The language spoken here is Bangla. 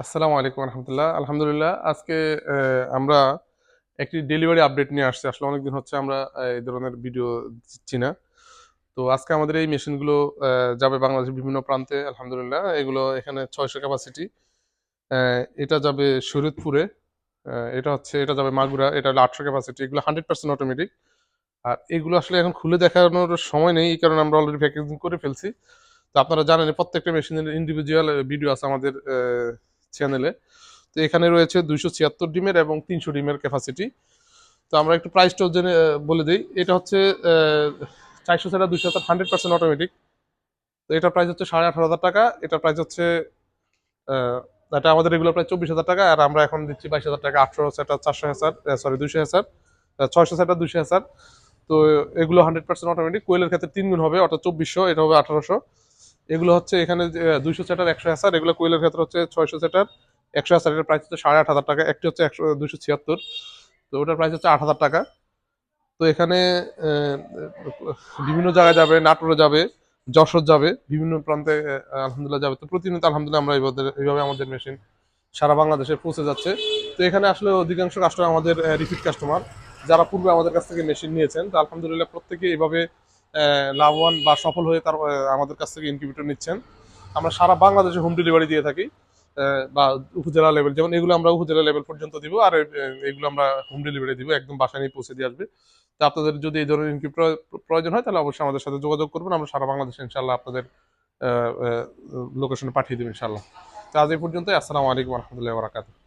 আসসালামু আলাইকুম রহমতুল্লাহ। আলহামদুলিল্লাহ, আজকে আমরা একটি ডেলিভারি আপডেট নিয়ে আসছি। আসলে অনেকদিন হচ্ছে আমরা এই ধরনের ভিডিও দিচ্ছি না। তো আজকে আমাদের এই মেশিনগুলো যাবে বাংলাদেশের বিভিন্ন প্রান্তে, আলহামদুলিল্লাহ। এগুলো এখানে ছয়শো ক্যাপাসিটি এটা যাবে শরীয়তপুরে এটা হচ্ছে, এটা যাবে মাগুরা, এটা হলো আটশো ক্যাপাসিটি এগুলো হান্ড্রেড পার্সেন্ট অটোমেটিক আর এগুলো আসলে এখন খুলে দেখানোর সময় নেই, এই কারণে আমরা অলরেডি প্যাকেজিং করে ফেলছি। তো আপনারা জানেন প্রত্যেকটা মেশিনের ইন্ডিভিজুয়াল ভিডিও আছে আমাদের চ্যানেলে তো এখানে রয়েছে দুইশো ছিয়াত্তর ডিমের এবং তিনশো ডিমের ক্যাপাসিটি তো আমরা একটু প্রাইসটাও জেনে বলে দিই। এটা হচ্ছে চারশো ছাড়া দুইশো হান্ড্রেড পার্সেন্ট অটোমেটিক তো এটার প্রাইস হচ্ছে সাড়ে আঠারো হাজার টাকা। এটার প্রাইস হচ্ছে এটা আমাদের রেগুলার প্রাইস চব্বিশ হাজার টাকা। আর আমরা এখন দিচ্ছি বাইশ হাজার টাকা। আটশো সেটা চারশো হাজার সরি দুশো হাজার ছয়শো সেটা দুশো হাজার। তো এগুলো হান্ড্রেড পার্সেন্ট অটোমেটিক কোয়েলের ক্ষেত্রে তিন গুণ হবে, অর্থাৎ চব্বিশশো, এটা হবে আঠারোশো। এগুলো হচ্ছে এখানে দুইশো সেটার একশো হাজার এগুলো কোয়েলের ক্ষেত্রে হচ্ছে ছয়শো সেটার, একশো হাজার এটার প্রাইস হচ্ছে সাড়ে আট হাজার টাকা, একটি হচ্ছে একশো, দুইশো ছিয়াত্তর। তো ওটার প্রাইস হচ্ছে আট হাজার টাকা। তো এখানে বিভিন্ন জায়গায় যাবে, নাটোরে যাবে, যশোর যাবে, বিভিন্ন প্রান্তে আলহামদুলিল্লাহ যাবে। তো প্রতিনিয়ত আলহামদুলিল্লাহ আমরা এইভাবে আমাদের মেশিন সারা বাংলাদেশে পৌঁছে যাচ্ছে। তো এখানে আসলে অধিকাংশ কাস্টমার আমাদের রিপিট কাস্টমার যারা পূর্বে আমাদের কাছ থেকে মেশিন নিয়েছেন, তো আলহামদুলিল্লাহ প্রত্যেকে এইভাবে লাভবান বা সফল হয়ে তার আমাদের কাছ থেকে ইনকিউবেটর নিচ্ছেন। আমরা সারা বাংলাদেশে হোম ডেলিভারি দিয়ে থাকি বা উপজেলা লেভেল যেমন এগুলো আমরা উপজেলা লেভেল পর্যন্ত দিব, আর এগুলো আমরা হোম ডেলিভারি দিব, একদম বাসায় নিয়ে পৌঁছে দিয়ে আসবে। তো আপনাদের যদি এই ধরনের ইনকিউবেটর প্রয়োজন হয়, তাহলে অবশ্যই আমাদের সাথে যোগাযোগ করবেন, আমরা সারা বাংলাদেশে ইনশাল্লাহ আপনাদের লোকেশনে পাঠিয়ে দেবো ইনশাল্লাহ তো আজ এই পর্যন্তই, আসসালামু আলাইকুম রহমতুল্লাহ বারাকাতুহ।